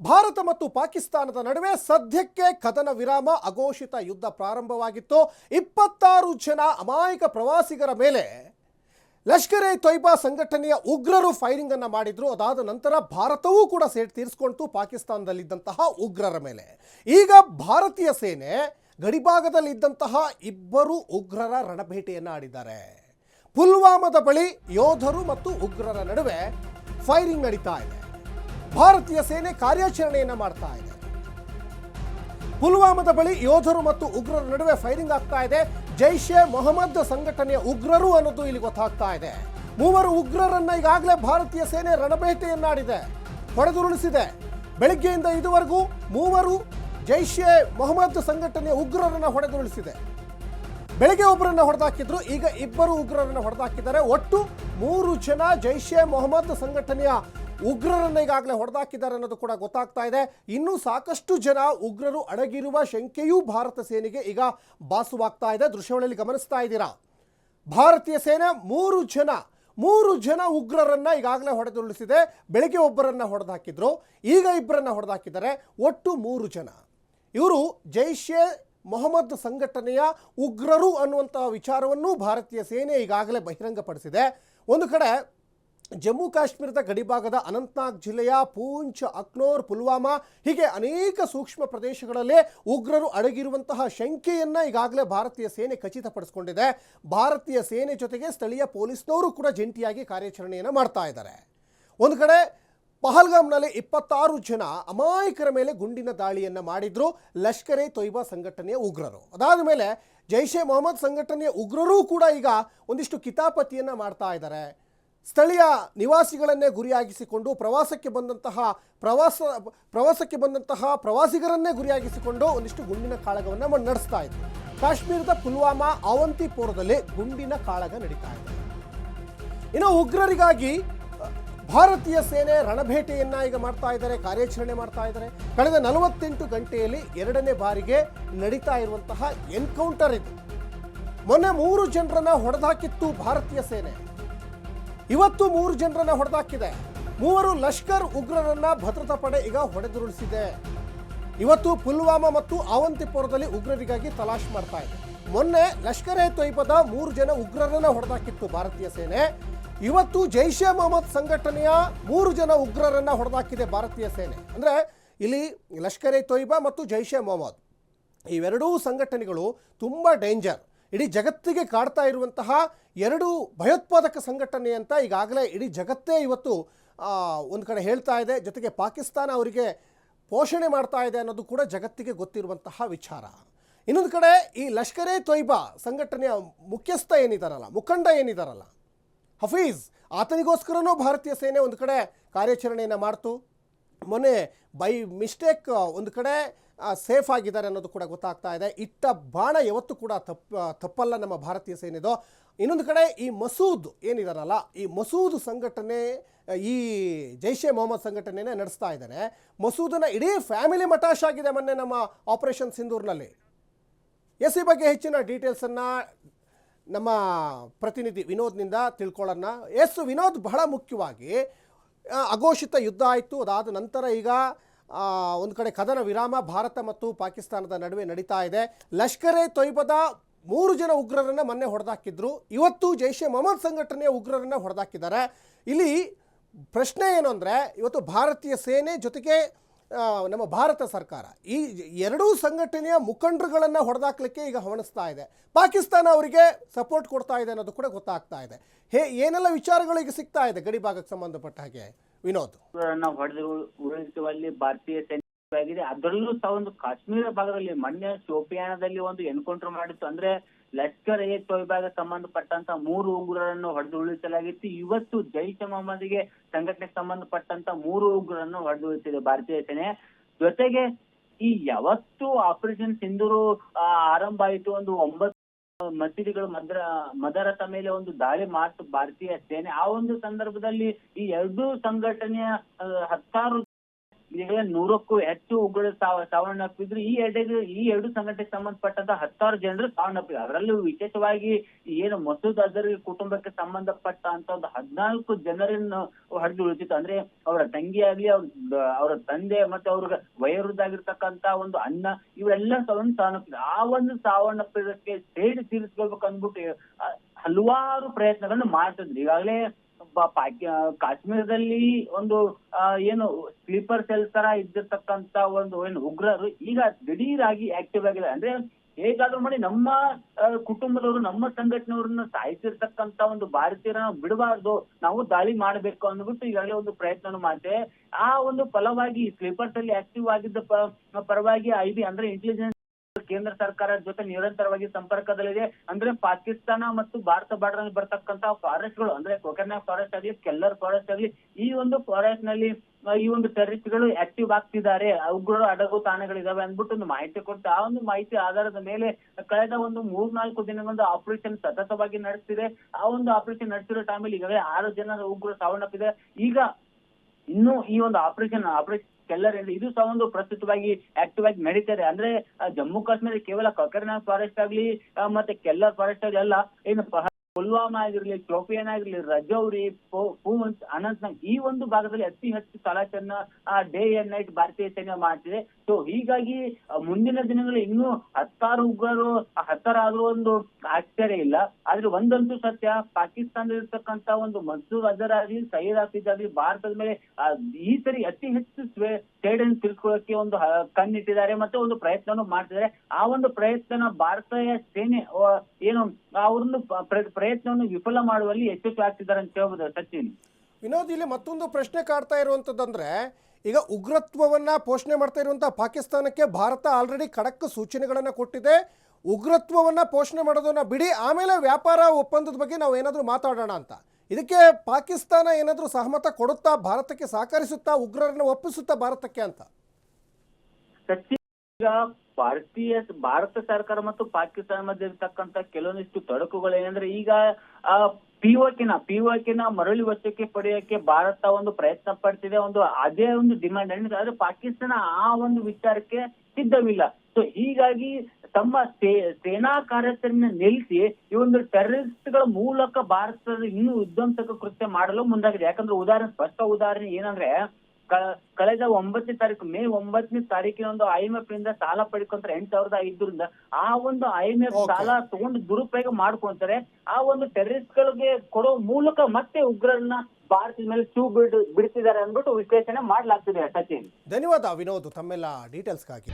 ಭಾರತ ಮತ್ತು ಪಾಕಿಸ್ತಾನದ ನಡುವೆ ಸದ್ಯಕ್ಕೆ ಕದನ ವಿರಾಮ ಅಘೋಷಿತ ಯುದ್ಧ ಪ್ರಾರಂಭವಾಗಿತ್ತು. ಇಪ್ಪತ್ತಾರು ಜನ ಅಮಾಯಕ ಪ್ರವಾಸಿಗರ ಮೇಲೆ ಲಷ್ಕರ್ ಎ ತೊಯ್ಬಾ ಸಂಘಟನೆಯ ಉಗ್ರರು ಫೈರಿಂಗ್ ಅನ್ನು ಮಾಡಿದ್ರು. ಅದಾದ ನಂತರ ಭಾರತವೂ ಕೂಡ ಸೇಟ್ ತೀರಿಸ್ಕೊಳ್ತು ಪಾಕಿಸ್ತಾನದಲ್ಲಿದ್ದಂತಹ ಉಗ್ರರ ಮೇಲೆ. ಈಗ ಭಾರತೀಯ ಸೇನೆ ಗಡಿಭಾಗದಲ್ಲಿದ್ದಂತಹ ಇಬ್ಬರು ಉಗ್ರರ ರಣಭೇಟಿಯನ್ನು ಆಡಿದ್ದಾರೆ. ಪುಲ್ವಾಮದ ಬಳಿ ಯೋಧರು ಮತ್ತು ಉಗ್ರರ ನಡುವೆ ಫೈರಿಂಗ್ ನಡೀತಾ ಇದೆ. ಭಾರತೀಯ ಸೇನೆ ಕಾರ್ಯಾಚರಣೆಯನ್ನು ಮಾಡ್ತಾ ಇದೆ. ಪುಲ್ವಾಮದ ಬಳಿ ಯೋಧರು ಮತ್ತು ಉಗ್ರರ ನಡುವೆ ಫೈರಿಂಗ್ ಆಗ್ತಾ ಇದೆ. ಜೈಷ್ ಮೊಹಮ್ಮದ್ ಸಂಘಟನೆಯ ಉಗ್ರರು ಅನ್ನೋದು ಇಲ್ಲಿ ಗೊತ್ತಾಗ್ತಾ ಇದೆ. ಮೂವರು ಉಗ್ರರನ್ನ ಈಗಾಗಲೇ ಭಾರತೀಯ ಸೇನೆ ರಣಬೇಟೆಯನ್ನಾಡಿದೆ. ಹೊಡೆದುರುಳಿಸಿದೆ. ಬೆಳಗ್ಗೆಯಿಂದ ಇದುವರೆಗೂ ಮೂವರು ಜೈಷ್ ಮೊಹಮ್ಮದ್ ಸಂಘಟನೆಯ ಉಗ್ರರನ್ನ ಹೊಡೆದುರುಳಿಸಿದೆ. ಬೆಳಗ್ಗೆ ಒಬ್ಬರನ್ನ ಹೊಡೆದಾಕಿದ್ರು. ಈಗ ಇಬ್ಬರು ಉಗ್ರರನ್ನ ಹೊಡೆದಾಕಿದ್ದಾರೆ. ಒಟ್ಟು ಮೂರು ಜನ ಜೈಷ್ ಮೊಹಮ್ಮದ್ ಸಂಘಟನೆಯ ಉಗ್ರರನ್ನ ಈಗಾಗಲೇ ಹೊಡೆದಾಕಿದ್ದಾರೆ ಅನ್ನೋದು ಕೂಡ ಗೊತ್ತಾಗ್ತಾ ಇದೆ. ಇನ್ನೂ ಸಾಕಷ್ಟು ಜನ ಉಗ್ರರು ಅಡಗಿರುವ ಶಂಕೆಯೂ ಭಾರತ ಸೇನೆಗೆ ಈಗ ಬಾಸುವಾಗ್ತಾ ಇದೆ. ದೃಶ್ಯಗಳಲ್ಲಿ ಗಮನಿಸ್ತಾ ಇದ್ದೀರಾ? ಭಾರತೀಯ ಸೇನೆ ಮೂರು ಜನ ಮೂರು ಜನ ಉಗ್ರರನ್ನ ಈಗಾಗಲೇ ಹೊಡೆದುರುಳಿಸಿದೆ. ಬೆಳಗ್ಗೆ ಒಬ್ಬರನ್ನ ಹೊಡೆದಾಕಿದ್ರು. ಈಗ ಇಬ್ಬರನ್ನ ಹೊಡೆದಾಕಿದ್ದಾರೆ. ಒಟ್ಟು ಮೂರು ಜನ. ಇವರು ಜೈಷ್ ಎ ಮೊಹಮ್ಮದ್ ಸಂಘಟನೆಯ ಉಗ್ರರು ಅನ್ನುವಂತಹ ವಿಚಾರವನ್ನು ಭಾರತೀಯ ಸೇನೆ ಈಗಾಗಲೇ ಬಹಿರಂಗಪಡಿಸಿದೆ. ಒಂದು ಕಡೆ ಜಮ್ಮು ಕಾಶ್ಮೀರದ ಗಡಿಭಾಗದ ಅನಂತನಾಗ್ ಜಿಲ್ಲೆಯ ಪೂಂಚ್, ಅಕ್ನೋರ್, ಪುಲ್ವಾಮಾ ಹೀಗೆ ಅನೇಕ ಸೂಕ್ಷ್ಮ ಪ್ರದೇಶಗಳಲ್ಲಿ ಉಗ್ರರು ಅಡಗಿರುವಂತಹ ಶಂಕೆಯನ್ನು ಈಗಾಗಲೇ ಭಾರತೀಯ ಸೇನೆ ಖಚಿತಪಡಿಸಿಕೊಂಡಿದೆ. ಭಾರತೀಯ ಸೇನೆ ಜೊತೆಗೆ ಸ್ಥಳೀಯ ಪೊಲೀಸ್ನವರು ಕೂಡ ಜಂಟಿಯಾಗಿ ಕಾರ್ಯಾಚರಣೆಯನ್ನು ಮಾಡ್ತಾ ಇದ್ದಾರೆ. ಒಂದು ಕಡೆ ಪಹಲ್ಗಾಮ್ನಲ್ಲಿ ಇಪ್ಪತ್ತಾರು ಜನ ಅಮಾಯಕರ ಮೇಲೆ ಗುಂಡಿನ ದಾಳಿಯನ್ನ ಮಾಡಿದ್ರು ಲಷ್ಕರೆ ತೊಯ್ಬಾ ಸಂಘಟನೆಯ ಉಗ್ರರು. ಅದಾದ ಮೇಲೆ ಜೈಷ್ ಎ ಮೊಹಮ್ಮದ್ ಸಂಘಟನೆಯ ಉಗ್ರರೂ ಕೂಡ ಈಗ ಒಂದಿಷ್ಟು ಕಿತಾಪತಿಯನ್ನ ಮಾಡ್ತಾ ಇದ್ದಾರೆ. ಸ್ಥಳೀಯ ನಿವಾಸಿಗಳನ್ನೇ ಗುರಿಯಾಗಿಸಿಕೊಂಡು ಪ್ರವಾಸಕ್ಕೆ ಬಂದಂತಹ ಪ್ರವಾಸ, ಪ್ರವಾಸಕ್ಕೆ ಬಂದಂತಹ ಪ್ರವಾಸಿಗರನ್ನೇ ಗುರಿಯಾಗಿಸಿಕೊಂಡು ಒಂದಿಷ್ಟು ಗುಂಡಿನ ಕಾಳಗವನ್ನು ನಡೆಸ್ತಾ ಇದೆ ಕಾಶ್ಮೀರದ ಪುಲ್ವಾಮಾ ಅವಂತಿಪೋರದಲ್ಲಿ ಗುಂಡಿನ ಕಾಳಗ ನಡೀತಾ ಇದೆ. ಇನ್ನು ಉಗ್ರರಿಗಾಗಿ, ಭಾರತೀಯ ಸೇನೆ ರಣಭೇಟೆಯನ್ನ ಈಗ ಮಾಡ್ತಾ ಇದ್ದಾರೆ, ಕಾರ್ಯಾಚರಣೆ ಮಾಡ್ತಾ ಇದ್ದಾರೆ. ಕಳೆದ ನಲವತ್ತೆಂಟು ಗಂಟೆಯಲ್ಲಿ ಎರಡನೇ ಬಾರಿಗೆ ನಡೀತಾ ಇರುವಂತಹ ಎನ್ಕೌಂಟರ್ ಇದು. ಮೊನ್ನೆ ಮೂರು ಜನರನ್ನ ಹೊಡೆದಾಕಿತ್ತು ಭಾರತೀಯ ಸೇನೆ. ಇವತ್ತು ಮೂರು ಜನರನ್ನ ಹೊಡೆದಾಕಿದೆ. ಮೂವರು ಲಷ್ಕರ್ ಉಗ್ರರನ್ನ ಭದ್ರತಾ ಪಡೆ ಈಗ ಹೊಡೆದುರುಳಿಸಿದೆ. ಇವತ್ತು ಪುಲ್ವಾಮಾ ಮತ್ತು ಅವಂತಿಪುರದಲ್ಲಿ ಉಗ್ರರಿಗಾಗಿ ತಲಾಶ್ ಮಾಡ್ತಾ ಇದೆ. ಮೊನ್ನೆ ಲಷ್ಕರ್ ಎ ತೊಯ್ಬದ ಮೂರು ಜನ ಉಗ್ರರನ್ನ ಹೊಡೆದಾಕಿತ್ತು ಭಾರತೀಯ ಸೇನೆ. ಇವತ್ತು ಜೈಷ್ ಎ ಮೊಹಮ್ಮದ್ ಸಂಘಟನೆಯ ಮೂರು ಜನ ಉಗ್ರರನ್ನ ಹೊಡೆದಾಕಿದೆ ಭಾರತೀಯ ಸೇನೆ. ಅಂದ್ರೆ ಇಲ್ಲಿ ಲಷ್ಕರ್ ಎ ತೊಯ್ಬಾ ಮತ್ತು ಜೈಷ್ ಎ ಮೊಹಮ್ಮದ್. ಇವೆರಡೂ ಸಂಘಟನೆಗಳು ತುಂಬ ಡೇಂಜರ್. ಇಡೀ ಜಗತ್ತಿಗೆ ಕಾಡ್ತಾ ಇರುವಂತಹ ಎರಡು ಭಯೋತ್ಪಾದಕ ಸಂಘಟನೆ ಅಂತ ಈಗಾಗಲೇ ಇಡೀ ಜಗತ್ತೇ ಇವತ್ತು ಒಂದು ಕಡೆ ಹೇಳ್ತಾ ಇದೆ. ಜೊತೆಗೆ ಪಾಕಿಸ್ತಾನ ಅವರಿಗೆ ಪೋಷಣೆ ಮಾಡ್ತಾ ಇದೆ ಅನ್ನೋದು ಕೂಡ ಜಗತ್ತಿಗೆ ಗೊತ್ತಿರುವಂತಹ ವಿಚಾರ. ಇನ್ನೊಂದು ಕಡೆ ಈ ಲಷ್ಕರ್ ತೊಯ್ಬಾ ಸಂಘಟನೆಯ ಮುಖ್ಯಸ್ಥ ಏನಿದಾರಲ್ಲ, ಮುಖಂಡ ಏನಿದಾರಲ್ಲ, ಹಫೀಜ್, ಆತನಿಗೋಸ್ಕರನೂ ಭಾರತೀಯ ಸೇನೆ ಒಂದು ಕಡೆ ಕಾರ್ಯಾಚರಣೆಯನ್ನು ಮಾಡ್ತು. ಮೊನ್ನೆ ಬೈ ಮಿಸ್ಟೇಕ್, ಒಂದು ಕಡೆ ಸೇಫ್ ಆಗಿದ್ದಾರೆ ಅನ್ನೋದು ಕೂಡ ಗೊತ್ತಾಗ್ತಾ ಇದೆ. ಇಟ್ಟ ಬಾಣ ಯಾವತ್ತು ಕೂಡ ತಪ್ಪ, ತಪ್ಪಲ್ಲ ನಮ್ಮ ಭಾರತೀಯ ಸೇನೆದು. ಇನ್ನೊಂದು ಕಡೆ ಈ ಮಸೂದ್ ಏನಿದಾರಲ್ಲ, ಈ ಮಸೂದ್ ಸಂಘಟನೆ, ಈ ಜೈಷ್ ಮೊಹಮ್ಮದ್ ಸಂಘಟನೆನೇ ನಡೆಸ್ತಾ ಇದ್ದಾರೆ ಮಸೂದನ ಇಡೀ ಫ್ಯಾಮಿಲಿ ಮಟಾಶ್ ಆಗಿದೆ ಮೊನ್ನೆ ನಮ್ಮ ಆಪರೇಷನ್ ಸಿಂಧೂರ್ನಲ್ಲಿ. ಎಸ್ ಈ ಬಗ್ಗೆ ಹೆಚ್ಚಿನ ಡೀಟೇಲ್ಸನ್ನು ನಮ್ಮ ಪ್ರತಿನಿಧಿ ವಿನೋದ್ನಿಂದ ತಿಳ್ಕೊಳ್ಳೋಣ. ಎಸ್ ವಿನೋದ್ ಬಹಳ ಮುಖ್ಯವಾಗಿ ಅಘೋಷಿತ ಯುದ್ಧ ಆಯಿತು. ಅದಾದ ನಂತರ ಈಗ ಒಂದು ಕಡೆ ಕದನ ವಿರಾಮ ಭಾರತ ಮತ್ತು ಪಾಕಿಸ್ತಾನದ ನಡುವೆ ನಡೀತಾ ಇದೆ. ಲಷ್ಕರ್ ಎ ತೊಯ್ಬದ ಮೂರು ಜನ ಉಗ್ರರನ್ನ ಮೊನ್ನೆ ಹೊಡೆದಾಕಿದ್ರು. ಇವತ್ತು ಜೈಷ್ ಎ ಮೊಹಮ್ಮದ್ ಸಂಘಟನೆಯ ಉಗ್ರರನ್ನ ಹೊಡೆದಾಕಿದ್ದಾರೆ. ಇಲ್ಲಿ ಪ್ರಶ್ನೆ ಏನು ಅಂದರೆ, ಇವತ್ತು ಭಾರತೀಯ ಸೇನೆ ಜೊತೆಗೆ ನಮ್ಮ ಭಾರತ ಸರ್ಕಾರ ಈ ಎರಡೂ ಸಂಘಟನೆಯ ಮುಖಂಡರುಗಳನ್ನು ಹೊಡೆದಾಕ್ಲಿಕ್ಕೆ ಈಗ ಹವಣಿಸ್ತಾ ಇದೆ. ಪಾಕಿಸ್ತಾನ ಅವರಿಗೆ ಸಪೋರ್ಟ್ ಕೊಡ್ತಾ ಇದೆ ಅನ್ನೋದು ಕೂಡ ಗೊತ್ತಾಗ್ತಾ ಇದೆ. ಹೇ, ಏನೆಲ್ಲ ವಿಚಾರಗಳು ಈಗ ಸಿಗ್ತಾ ಇದೆ ಗಡಿ ಭಾಗಕ್ಕೆ ಸಂಬಂಧಪಟ್ಟ ಹಾಗೆ? ವಿನೋದ್. ಹೊಡೆದು ಉರುಳಿಸುವಲ್ಲಿ ಭಾರತೀಯ ಸೇನೆ ಅದರಲ್ಲೂ ಸಹ ಒಂದು ಕಾಶ್ಮೀರ ಭಾಗದಲ್ಲಿ ಮೊನ್ನೆ ಶೋಪಿಯಾನದಲ್ಲಿ ಒಂದು ಎನ್ಕೌಂಟರ್ ಮಾಡಿತ್ತು. ಅಂದ್ರೆ ಲಷ್ಕರ್ ಎ ತೊಯ್ಬಾಗ ಸಂಬಂಧಪಟ್ಟಂತ ಮೂರು ಉಗ್ರರನ್ನು ಹೊಡೆದು ಉಳಿಸಲಾಗಿತ್ತು ಇವತ್ತು ಜೈಷ್ ಮೊಹಮ್ಮದ್ಗೆ ಸಂಘಟನೆಗೆ ಸಂಬಂಧಪಟ್ಟಂತ ಮೂರು ಉಗ್ರರನ್ನು ಹೊಡೆದು ಉಳಿಸಿದೆ ಭಾರತೀಯ ಸೇನೆ. ಜೊತೆಗೆ ಈ ಯಾವತ್ತು ಆಪರೇಷನ್ ಸಿಂಧೂರು ಆರಂಭ ಆಯಿತು ಒಂದು ಒಂಬತ್ತು ಮಸೀದಿಗಳು ಮದ್ರ ಮದರಸ ಮೇಲೆ ಒಂದು ದಾಳಿ ಮಾಡ್ತು ಭಾರತೀಯ ಸೇನೆ ಆ ಒಂದು ಸಂದರ್ಭದಲ್ಲಿ ಈ ಎರಡೂ ಸಂಘಟನೆಯ ಹತ್ತಾರು ಈಗಲೇ ನೂರಕ್ಕೂ ಹೆಚ್ಚು ಉಗ್ರರು ಸಾವ ಸಾವನ್ನಪ್ಪಿದ್ರು ಈ ಎರಡು ಈ ಎರಡು ಸಂಘಟನೆಗೆ ಸಂಬಂಧಪಟ್ಟಂತ ಹತ್ತಾರು ಜನರು ಸಾವನ್ನಪ್ಪಿದ್ರು ಅದರಲ್ಲೂ ವಿಶೇಷವಾಗಿ ಏನು ಮಸೂದ್ ಅಜರ್ ಕುಟುಂಬಕ್ಕೆ ಸಂಬಂಧಪಟ್ಟ ಅಂತ ಒಂದು ಹದಿನಾಲ್ಕು ಜನರನ್ನು ಹಡಿದು ಉಳಿತಿತ್ತು ಅಂದ್ರೆ ಅವರ ತಂಗಿ ಆಗ್ಲಿ, ಅವ್ರ, ಅವರ ತಂದೆ ಮತ್ತೆ ಅವ್ರಿಗೆ ವಯೋವೃದ್ಧಾಗಿರ್ತಕ್ಕಂತ ಒಂದು ಅನ್ನ ಇವರೆಲ್ಲ ಸಾವನ್ನು ಸಾವನ್ನಪ್ಪಿದ್ರು ಆ ಒಂದು ಸಾವನ್ನಪ್ಪಿದಕ್ಕೆ ಸೇಡಿ ತೀರಿಸ್ಕೊಳ್ಬೇಕು ಅಂದ್ಬಿಟ್ಟು ಹಲವಾರು ಪ್ರಯತ್ನಗಳನ್ನು ಮಾಡ್ತಿದ್ರು. ಈಗಾಗಲೇ ಕಾಶ್ಮೀರದಲ್ಲಿ ಒಂದು ಏನು ಸ್ಲೀಪರ್ ಸೆಲ್ ತರ ಇದ್ದಿರ್ತಕ್ಕಂತ ಒಂದು, ಏನು ಉಗ್ರರು ಈಗ ದಿಢೀರಾಗಿ ಆಕ್ಟಿವ್ ಆಗಿದೆ ಅಂದ್ರೆ ಹೇಗಾದ್ರೂ ಮಾಡಿ ನಮ್ಮ ಕುಟುಂಬದವರು, ನಮ್ಮ ಸಂಘಟನೆಯವ್ರನ್ನ ಸಾಯಿಸಿರ್ತಕ್ಕಂತ ಒಂದು ಭಾರತೀಯರನ್ನ ಬಿಡಬಾರ್ದು, ನಾವು ದಾಳಿ ಮಾಡಬೇಕು ಅಂದ್ಬಿಟ್ಟು ಈಗಾಗಲೇ ಒಂದು ಪ್ರಯತ್ನ ಮಾಡ್ತೇವೆ. ಆ ಒಂದು ಫಲವಾಗಿ ಸ್ಲೀಪರ್ಸ್ ಅಲ್ಲಿ ಆಕ್ಟಿವ್ ಆಗಿದ್ದ ಪರವಾಗಿ ಐ ಅಂದ್ರೆ ಇಂಟೆಲಿಜೆನ್ಸ್ ಕೇಂದ್ರ ಸರ್ಕಾರದ ಜೊತೆ ನಿರಂತರವಾಗಿ ಸಂಪರ್ಕದಲ್ಲಿದೆ. ಅಂದ್ರೆ ಪಾಕಿಸ್ತಾನ ಮತ್ತು ಭಾರತ ಬಾರ್ಡರ್ನಲ್ಲಿ ಬರ್ತಕ್ಕಂತ ಫಾರೆಸ್ಟ್ಗಳು, ಅಂದ್ರೆ ಕೊಕರ್ನಾಗ್ ಫಾರೆಸ್ಟ್ ಆಗಲಿ ಕೆಲ್ಲರ್ ಫಾರೆಸ್ಟ್ ಆಗಲಿ, ಈ ಒಂದು ಫಾರೆಸ್ಟ್ನಲ್ಲಿ ಈ ಒಂದು ಟೆರರಿಸ್ಟ್ಗಳು ಆಕ್ಟಿವ್ ಆಗ್ತಿದ್ದಾರೆ. ಉಗ್ರರು ಅಡಗು ತಾಣಗಳಿದಾವೆ ಅಂದ್ಬಿಟ್ಟು ಒಂದು ಮಾಹಿತಿ ಕೊಟ್ಟು ಆ ಒಂದು ಮಾಹಿತಿ ಆಧಾರದ ಮೇಲೆ ಕಳೆದ ಒಂದು ಮೂರ್ನಾಲ್ಕು ದಿನಗಳಿಂದ ಆಪರೇಷನ್ ಸತತವಾಗಿ ನಡೆಸ್ತಿದೆ. ಆ ಒಂದು ಆಪರೇಷನ್ ನಡೆಸಿರೋ ಟೈಮಲ್ಲಿ ಈಗಾಗಲೇ ಆರು ಜನ ಉಗ್ರರು ಸಾವನ್ನಪ್ಪಿದೆ ಈಗ ಇನ್ನು ಈ ಒಂದು ಆಪರೇಷನ್ ಆಪರೇಷನ್ ಏನಿದೆ ಇದು ಸಹ ಒಂದು ಪ್ರಸ್ತುತವಾಗಿ ಆಕ್ಟಿವ್ ಆಗಿ ನಡೀತಾರೆ ಅಂದ್ರೆ ಜಮ್ಮು ಕಾಶ್ಮೀರ ಕೇವಲ ಕಕರ್ನಾಗ್ ಫಾರೆಸ್ಟ್ ಆಗ್ಲಿ ಮತ್ತೆ ಕೆಲ್ಲರ್ ಫಾರೆಸ್ಟ್ ಆಗ್ಲಿ ಅಲ್ಲ, ಏನು ಪುಲ್ವಾಮಾ ಆಗಿರ್ಲಿ ಚೋಪಿಯನ್ ಆಗಿರ್ಲಿ ರಜೌರಿ ಪೂ- ಪೂಂಚ್ ಅನಂತ್ನಾಗ್ ಈ ಒಂದು ಭಾಗದಲ್ಲಿ ಅತಿ ಹೆಚ್ಚು ತಲಾಚನ್ನ ಡೇ ಅಂಡ್ ನೈಟ್ ಭಾರತೀಯ ಸೇನೆ ಮಾಡ್ತಿದೆ. ಸೊ ಹೀಗಾಗಿ ಮುಂದಿನ ದಿನಗಳಲ್ಲಿ ಇನ್ನೂ ಹತ್ತಾರು ಉಗ್ರರು, ಹತ್ತಾರು ಒಂದು ಆಶ್ಚರ್ಯ ಇಲ್ಲ. ಆದ್ರೆ ಒಂದಂತೂ ಸತ್ಯ ಪಾಕಿಸ್ತಾನದಲ್ಲಿರ್ತಕ್ಕಂತ ಒಂದು ಮಸೂದ್ ಅಜರ್ ಆಗ್ಲಿ, ಸೈಯದ್ ಹಾಫೀಜ್ ಆಗ್ಲಿ, ಭಾರತದ ಮೇಲೆ ಈ ಸರಿ ಅತಿ ಹೆಚ್ಚು ಸೇಡನ್ನು ತಿಳ್ಕೊಳ್ಳೋಕೆ ಒಂದು ಕಣ್ಣಿಟ್ಟಿದ್ದಾರೆ ಮತ್ತೆ ಒಂದು ಪ್ರಯತ್ನವನ್ನು ಮಾಡ್ತಿದ್ದಾರೆ. ಆ ಒಂದು ಪ್ರಯತ್ನ ಭಾರತೀಯ ಸೇನೆ ಏನು, ಅವ್ರನ್ನು ಪ್ರಯತ್ನ ಪ್ರ- ಪ್ರಯತ್ನವನ್ನು ವಿಫಲ ಮಾಡುವಲ್ಲಿ ಯಶಸ್ವಿ ಆಗ್ತಿದ್ದಾರೆ ಅಂತ ಹೇಳ್ಬೋದು ಸಚಿನ್. ವಿನೋದ್ ಇಲ್ಲಿ ಮತ್ತೊಂದು ಪ್ರಶ್ನೆ ಕಾಡ್ತಾ ಇರುವಂಥದ್ದಂದ್ರೆ ಈಗ ಉಗ್ರತ್ವವನ್ನ ಪೋಷಣೆ ಮಾಡ್ತಾ ಇರುವಂತಹ ಪಾಕಿಸ್ತಾನಕ್ಕೆ ಭಾರತ ಆಲ್ರೆಡಿ ಖಡಕ್ ಸೂಚನೆಗಳನ್ನ ಕೊಟ್ಟಿದೆ. ಉಗ್ರತ್ವವನ್ನ ಪೋಷಣೆ ಮಾಡೋದನ್ನ ಬಿಡಿ ಆಮೇಲೆ ವ್ಯಾಪಾರ ಒಪ್ಪಂದದ ಬಗ್ಗೆ ನಾವು ಏನಾದರೂ ಮಾತಾಡೋಣ ಅಂತ. ಇದಕ್ಕೆ ಪಾಕಿಸ್ತಾನ ಏನಾದರೂ ಸಹಮತ ಕೊಡುತ್ತಾ ಭಾರತಕ್ಕೆ ಸಹಕರಿಸುತ್ತಾ ಉಗ್ರರನ್ನು ಒಪ್ಪಿಸುತ್ತಾ ಭಾರತಕ್ಕೆ ಅಂತ? ಈಗ ಭಾರತೀಯ, ಭಾರತ ಸರ್ಕಾರ ಮತ್ತು ಪಾಕಿಸ್ತಾನ ಮಧ್ಯೆ ಇರ್ತಕ್ಕಂತ ಕೆಲವೊಂದಿಷ್ಟು ತೊಡಕುಗಳು ಏನಂದ್ರೆ ಈಗ, ಆ, ಪಿಒಕಿನ, ಪಿಒಕೆನ ಮರಳಿ ವಶಕ್ಕೆ ಪಡೆಯೋಕೆ ಭಾರತ ಒಂದು ಪ್ರಯತ್ನ ಪಡ್ತಿದೆ, ಒಂದು ಅದೇ ಒಂದು ಡಿಮ್ಯಾಂಡ್ ಆದ್ರೆ ಪಾಕಿಸ್ತಾನ ಆ ಒಂದು ವಿಚಾರಕ್ಕೆ ಸಿದ್ಧವಿಲ್ಲ. ಸೊ ಹೀಗಾಗಿ ತಮ್ಮ ಸೇನಾ ಕಾರ್ಯಾಚರಣೆ ನಿಲ್ಲಿಸಿ ಈ ಒಂದು ಟೆರರಿಸ್ಟ್ಗಳ ಮೂಲಕ ಭಾರತದ ಇನ್ನೂ ವಿಧ್ವಂಸಕ ಕೃತ್ಯ ಮಾಡಲು ಮುಂದಾಗಿದೆ. ಯಾಕಂದ್ರೆ ಉದಾಹರಣೆ, ಸ್ಪಷ್ಟ ಉದಾಹರಣೆ ಏನಂದ್ರೆ ಕಳೆದ ಒಂಬತ್ತನೇ ತಾರೀಕು ಮೇ ಒಂಬತ್ತನೇ ತಾರೀಕಿನ ಒಂದು ಐ ಎಂ ಎಫ್ ಇಂದ ಸಾಲ ಪಡ್ಕೊಂತಾರೆ ಎಂಟ್ ಸಾವಿರದ ಐದರಿಂದ ಆ ಒಂದು ಐ ಎಂ ಎಫ್ ಸಾಲ ತಗೊಂಡು ದುರುಪಯೋಗ ಮಾಡ್ಕೊಂತಾರೆ ಆ ಒಂದು ಟೆರರಿಸ್ಟ್ ಗಳಿಗೆ ಕೊಡೋ ಮೂಲಕ ಮತ್ತೆ ಉಗ್ರರನ್ನ ಭಾರತದ ಮೇಲೆ ಚೂ ಬಿಡ್ ಬಿಡ್ತಿದ್ದಾರೆ ಅಂದ್ಬಿಟ್ಟು ವಿಶ್ಲೇಷಣೆ ಮಾಡಲಾಗ್ತಿದೆ ಸಚಿನ್. ಧನ್ಯವಾದ ವಿನೋದ್ ತಮ್ಮೆಲ್ಲ ಡೀಟೇಲ್ಸ್ಗಾಗಿ.